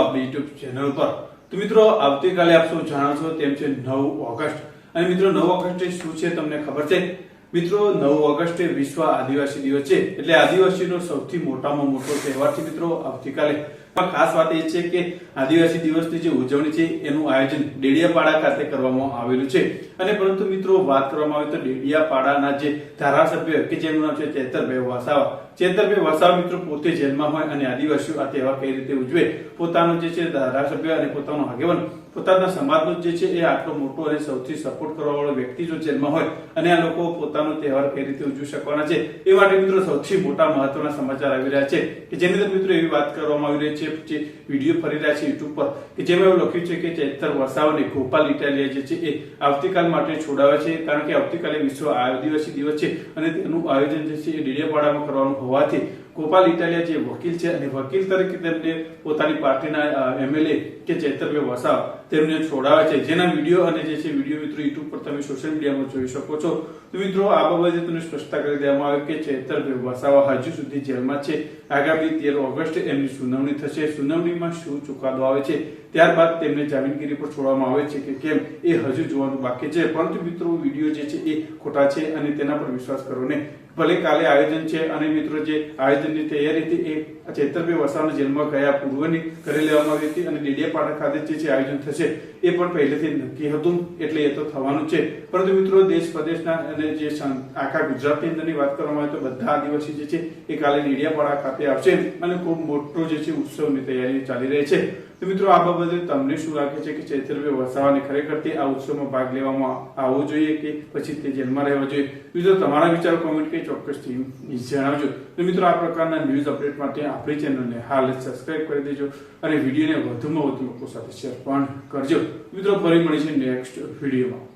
આપણી YouTube channel પર. તો મિત્રો, આવતીકાલે આપ સૌ જાણો છો તેમ છે નવ ઓગસ્ટ. અને મિત્રો, નવ ઓગસ્ટ શું છે તમને ખબર છે? મિત્રો, નવ ઓગસ્ટે વિશ્વ આદિવાસી દિવસ છે. એટલે આદિવાસીનો સૌથી મોટામાં મોટો તહેવાર છે મિત્રો, આવતીકાલે. ખાસ વાત એ છે કે આદિવાસી દિવસની જે ઉજવણી છે, એનું આયોજન ડેડિયાપાડા ખાતે કરવામાં આવેલું છે. અને પરંતુ મિત્રો, વાત કરવામાં આવે તો ડેડિયાપાડાના જે ધારાસભ્ય કે જેનું નામ છે ચેતરભાઈ વસાવા. ચેતરભાઈ વસાવા મિત્રો પોતે જેલમાં હોય અને આદિવાસીઓ આ તહેવાર કઈ રીતે ઉજવે, પોતાનો જે છે ધારાસભ્ય અને પોતાનો આગેવાન, પોતાના સમાજનો જે છે એ આટલો મોટો અને સૌથી સપોર્ટ કરવા વાળો વ્યક્તિ જો જેલમાં હોય અને આ લોકો પોતાનો તહેવાર કઈ રીતે ઉજવી શકવાના છે એ માટે મિત્રો સૌથી મોટા મહત્વના સમાચાર આવી રહ્યા છે કે જેની અંદર મિત્રો એવી વાત કરવામાં આવી રહી છે જે વીડિયો ફરી રહ્યા છે યુટ્યુબ પર કે જેમાં એવું લખ્યું છે કે ચૈતર વસાવાને ગોપાલ ઇટાલિયા જે છે એ આવતીકાલ માટે છોડાવે છે કારણ કે આવતીકાલે વિશ્વ આદિવાસી દિવસ છે અને તેનું આયોજન જે છે એ ડેડિયાપાડામાં કરવાનું હોવાથી ગોપાલ ઇટાલિયા જે વકીલ છે અને વકીલ તરીકે તેમને પોતાની પાર્ટીના એમએલએ કે ચૈતરભાઈ વસાવ તેમને છોડાવે છે. જેના વીડિયો અને જે છે વીડિયો મિત્રો યુટ્યુબ પર તમે સોશિયલ મીડિયામાં જોઈ શકો છો. તો મિત્રો આ બાબતે તમને સ્પષ્ટતા કરી દેવામાં આવે કે ચૈતરભાઈ વસાવા હજુ સુધી જેલમાં છે. આગામી તેર ઓગસ્ટ એમની સુનાવણી થશે. સુનાવણીમાં શું ચુકાદો આવે છે ત્યારબાદ તેમને જામીનગીરી પર છોડવામાં આવે છે કે કેમ એ હજુ જોવાનું બાકી છે. પરંતુ મિત્રો વીડિયો જે છે એ ખોટા છે અને તેના પર વિશ્વાસ કરો ને. ભલે કાલે આયોજન છે અને મિત્રો જે આયોજનની તૈયારી હતી એ ચૈતરભાઈ વસાવાના જેલમાં ગયા. પૂર્વની કરી લેવામાં આવી હતી અને ડેડિયાપાડા ખાતે જે આયોજન થશે એ પણ પહેલેથી નક્કી હતું. એટલે એ તો થવાનું છે. પરંતુ મિત્રો, દેશ પ્રદેશના અને જે આખા ગુજરાતની અંદરની વાત કરવામાં આવે તો બધા આદિવાસી જે છે એ કાલે ડેડિયાપાડા ખાતે આવશે. અને ખૂબ મોટો જે છે ઉત્સવની તૈયારી ચાલી રહી છે. તો મિત્રો, આ બાબતે તમને શું લાગે છે કે ચૈતરભાઈ વસાવાને ખરેખર તે આ ઉત્સવમાં ભાગ લેવામાં આવવો જોઈએ કે પછી તે જેલમાં રહેવા જોઈએ? મિત્રો, તમારા વિચારો કોમેન્ટ કરી ચોક્કસથી જણાવજો. તો મિત્રો, આ પ્રકારના ન્યૂઝ અપડેટ માટે આપણી ચેનલને હાલ જ સબસ્ક્રાઇબ કરી દેજો અને વિડીયોને વધુમાં વધુ લોકો સાથે શેર પણ કરજો. મિત્રો, ફરી મળીશું નેક્સ્ટ વિડીયોમાં